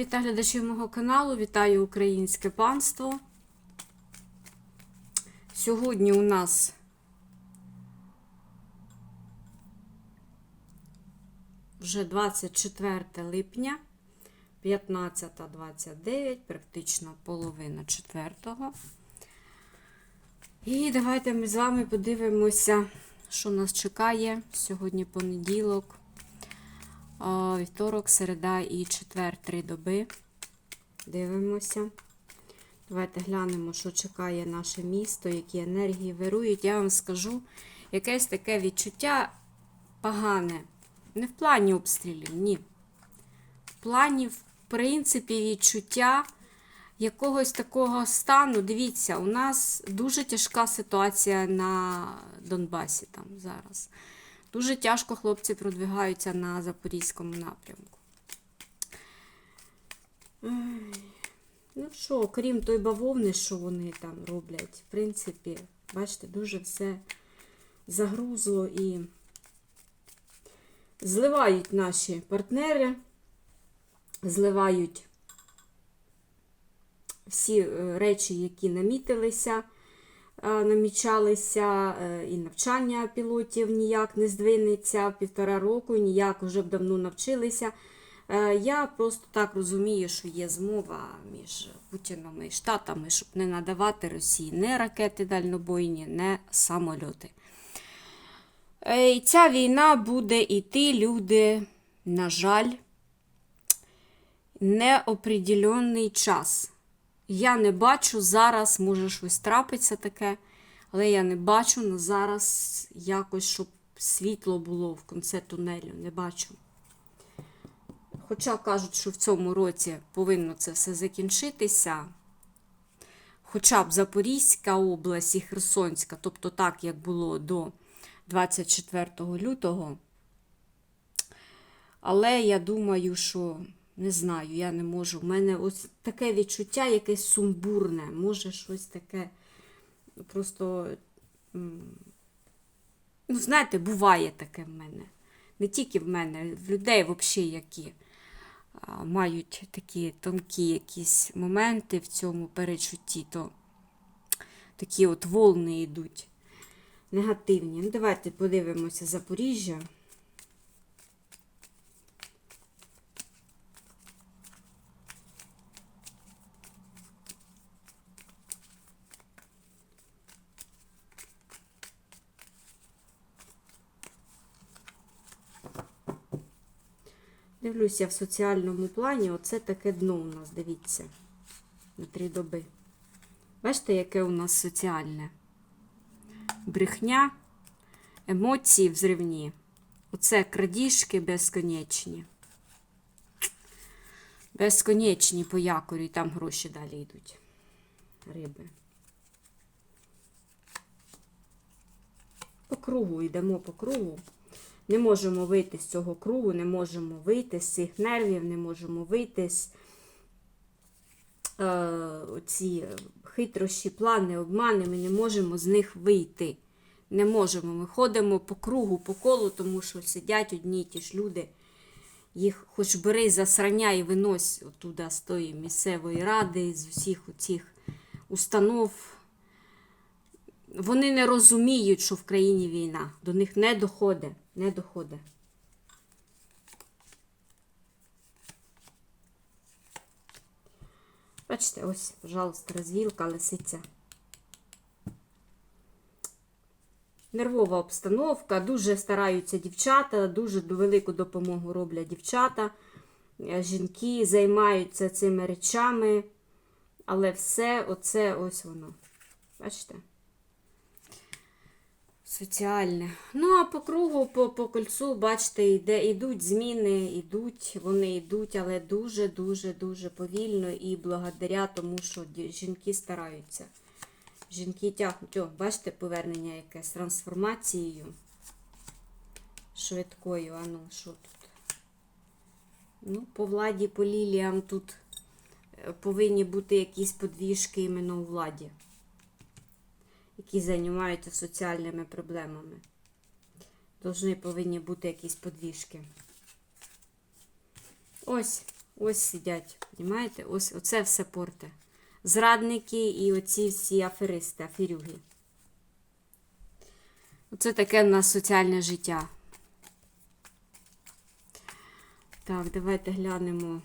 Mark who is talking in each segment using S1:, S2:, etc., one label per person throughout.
S1: Вітаю глядачів мого каналу, вітаю українське панство. Сьогодні у нас вже 24 липня, 15.29, практично половина четвертого. І давайте ми з вами подивимося, що нас чекає сьогодні понеділок. Вівторок, середа і четвер, три доби. Дивимося. Давайте глянемо, що чекає наше місто, які енергії вирують. Я вам скажу якесь таке відчуття погане. Не в плані обстрілів, ні. В плані, в принципі, відчуття якогось такого стану. Дивіться, у нас дуже тяжка ситуація на Донбасі там зараз. Дуже тяжко хлопці продвигаються на Запорізькому напрямку. Ну що, крім той бавовни, що вони там роблять, в принципі, бачите, дуже все загрузло і зливають наші партнери, зливають всі е, речі, які намітилися намічалися, е, і навчання пілотів ніяк не здвинеться півтора року, ніяк вже б давно навчилися. Е, Я просто так розумію, що є змова між Путіном і Штатами, щоб не надавати Росії не ракети дальнобойні, не самольоти. Е, І ця війна буде йти, люди, на жаль, неопределенний час. Я не бачу зараз, може щось трапиться таке, але я не бачу зараз якось, щоб світло було в кінці тунелю. Не бачу. Хоча кажуть, що в цьому році повинно це все закінчитися. Хоча б Запорізька область і Херсонська, тобто так, як було до 24 лютого. Але я думаю, що не знаю, я не можу. У мене ось таке відчуття якесь сумбурне. Може, щось таке просто. Ну, знаєте, буває таке в мене. Не тільки в мене, в людей взагалі, які мають такі тонкі якісь моменти в цьому перечутті, то такі от волни йдуть негативні. Ну, давайте подивимося Запоріжжя. Дивлюся в соціальному плані, оце таке дно у нас, дивіться, на три доби. Бачите, яке у нас соціальне? Брехня, емоції взривні. Оце крадіжки безконечні. Безконечні по якорю, і там гроші далі йдуть. Риби. По кругу йдемо по кругу. Не можемо вийти з цього кругу, не можемо вийти з цих нервів, не можемо вийти з е, ці хитрощі, плани, обмани, ми не можемо з них вийти. Не можемо. Ми ходимо по кругу, по колу, тому що сидять одні й ті ж люди. Їх хоч бери засрання і винось оттуда з тої місцевої ради, з усіх цих установ. Вони не розуміють, що в країні війна. До них не доходить. Не доходить. Бачите, ось, пожалуйста, розвілка, лисиця. Нервова обстановка, дуже стараються дівчата, дуже велику допомогу роблять дівчата. Жінки займаються цими речами, але все оце ось воно. Бачите? Соціальне. Ну, а по кругу, по по кольцу, бачите, йде, йдуть зміни, йдуть, вони йдуть, але дуже-дуже-дуже повільно і благодаря тому, що жінки стараються. Жінки тягнуть. О, бачите, повернення якесь з трансформацією швидкою. А ну, що тут? Ну, по владі, по ліліям тут повинні бути якісь подвіжки іменно у владі які займаються соціальними проблемами. Должны повинні бути якісь подвіжки. Ось, Ось сидять, розумієте? Ось оце все порте. Зрадники і оці всі аферисти, аферюги. Оце таке в нас соціальне життя. Так, давайте глянемо.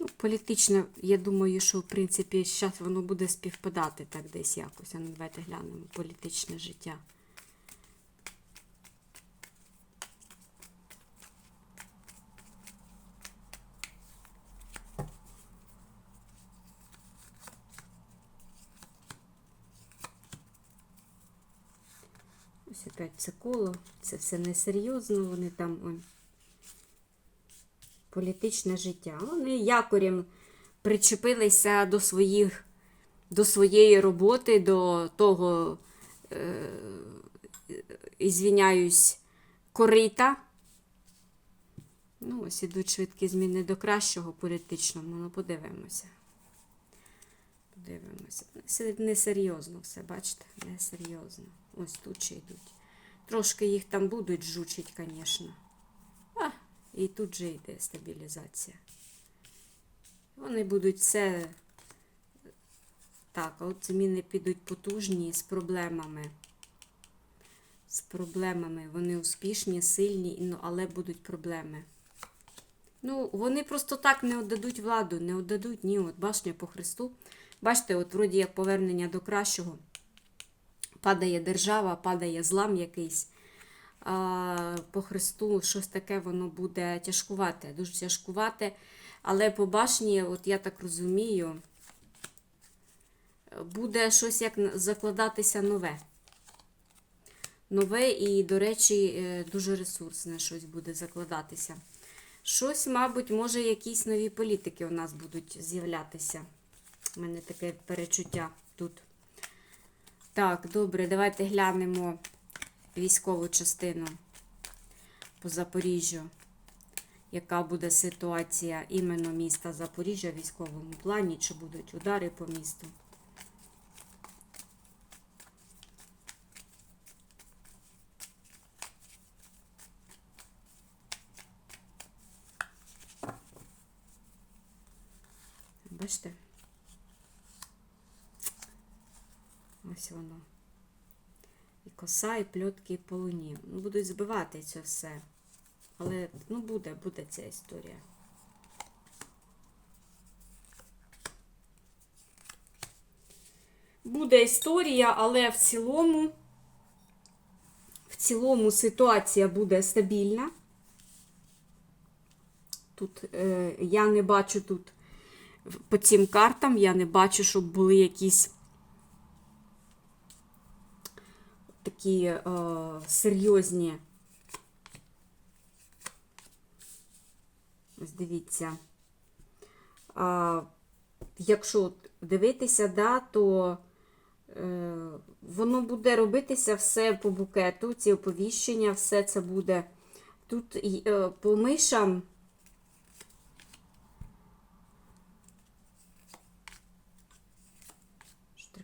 S1: Ну, політично, я думаю, що в принципі зараз воно буде співпадати так десь якось. А ну давайте глянемо політичне життя. Ось опять це коло, це все несерйозно, вони там політичне життя. Вони якорем причепилися до своїх, до своєї роботи, до того, е, ізвіняюсь, корита. Ну, ось ідуть швидкі зміни до кращого політичному, ну подивимося. Подивимося. Несерйозно все, бачите? Несерйозно. Ось тут ще йдуть. Трошки їх там будуть жучить, звісно. І тут же йде стабілізація. Вони будуть все. Так, от зміни підуть потужні з проблемами. З проблемами. Вони успішні, сильні, ну, але будуть проблеми. Ну, вони просто так не віддадуть владу, не віддадуть ні, от башня по Христу. Бачите, от вроді як повернення до кращого. Падає держава, падає злам якийсь. По Христу щось таке воно буде тяжкувати, дуже тяжкувати. Але по башні, от я так розумію, буде щось як закладатися нове. Нове і, до речі, е, дуже ресурсне щось буде закладатися. Щось, мабуть, може, якісь нові політики у нас будуть з'являтися. У мене таке перечуття тут. Так, добре, давайте глянемо військову частину по Запоріжжю. Яка буде ситуація іменно міста Запоріжжя в військовому плані? Чи будуть удари по місту? Бачите? Ось воно. І коса, і пльотки, і полуні. Ну, будуть збивати це все. Але ну буде, буде ця історія. Буде історія, але в цілому, в цілому ситуація буде стабільна. Тут е, я не бачу тут по цим картам, я не бачу, щоб були якісь такі е, серйозні. Ось дивіться. А, Якщо дивитися, да, то е, воно буде робитися все по букету, ці оповіщення, все це буде. Тут е, по мишам.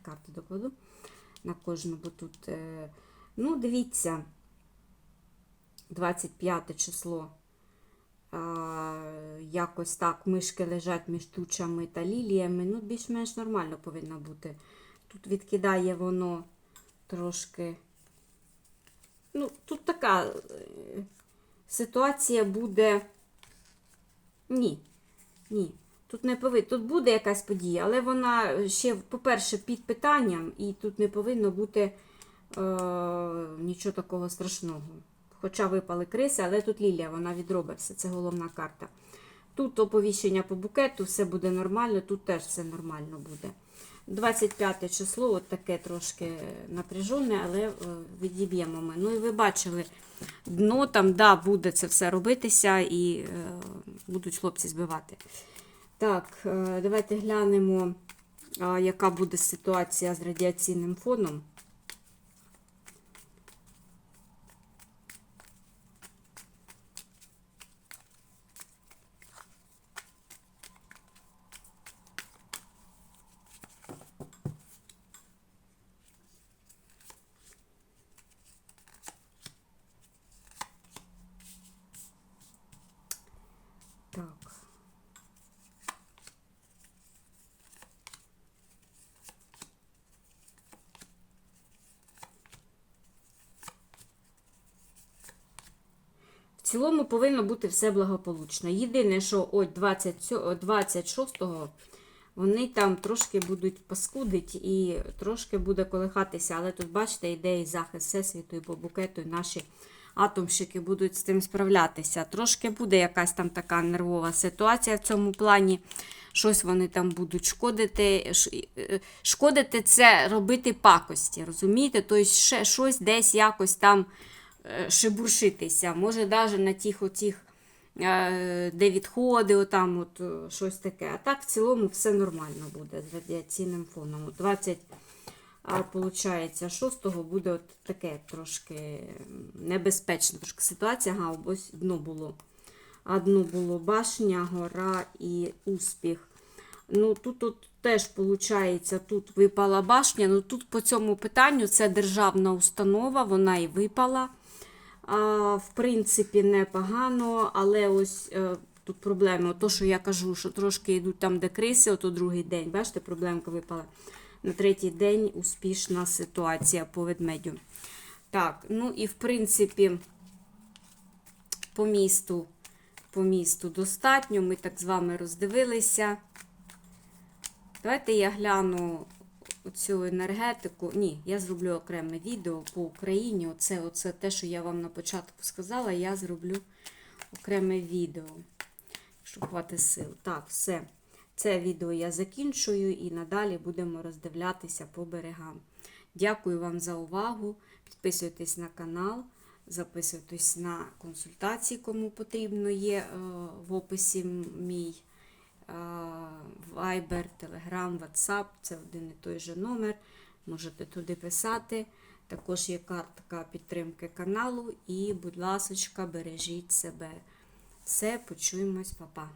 S1: Карти докладу на кожну, бо тут, е, ну, дивіться, 25 число. Якось так мишки лежать між тучами та ліліями. Ну, більш-менш нормально повинно бути. Тут відкидає воно трошки. Ну, тут така е, ситуація буде. Ні. Ні. Тут не повинно. Тут буде якась подія, але вона ще, по-перше, під питанням, і тут не повинно бути е, нічого такого страшного. Хоча випали криси, але тут лілія, вона відробить все, це головна карта. Тут оповіщення по букету, все буде нормально, тут теж все нормально буде. 25 число, от таке трошки напряжене, але е, відіб'ємо ми. Ну і ви бачили, дно там, да, буде це все робитися і е, будуть хлопці збивати. Так, е, давайте глянемо, яка буде ситуація з радіаційним фоном. Так. Цілому повинно бути все благополучно. Єдине, що 20, 26-го вони там трошки будуть паскудить і трошки буде колихатися, але тут, бачите, йде і захист Всесвіту, і по букету, і наші атомщики будуть з цим справлятися. Трошки буде якась там така нервова ситуація в цьому плані. Щось вони там будуть шкодити. Е, Шкодити це робити пакості, розумієте? Тобто ще щось десь якось там шебуршитися. Може, навіть на тих оцих, е, де відходи, отам от е, щось таке. А так в цілому все нормально буде з радіаційним фоном. От 20 а виходить, 6-го буде от таке трошки небезпечна трошки ситуація. Ага, ось дно було. А дно було башня, гора і успіх. Ну, тут от теж виходить, тут випала башня. Ну тут по цьому питанню це державна установа, вона і випала. В принципі, непогано, але ось е, тут проблема. То, що я кажу, що трошки йдуть там, де криси, ото другий день. Бачите, проблемка випала. На третій день успішна ситуація по ведмедю. Так, ну і в принципі, по місту, по місту достатньо. Ми так з вами роздивилися. Давайте я гляну цю енергетику. Ні, я зроблю окреме відео по Україні. Оце, оце те, що я вам на початку сказала, я зроблю окреме відео. Щоб хватить сил. Так, все. Це відео я закінчую і надалі будемо роздивлятися по берегам. Дякую вам за увагу. Підписуйтесь на канал, записуйтесь на консультації, кому потрібно є е, в описі мій. Viber, Telegram, WhatsApp, це один і той же номер. Можете туди писати. Також є картка підтримки каналу. І, будь ласка, бережіть себе. Все, почуємось, па-па.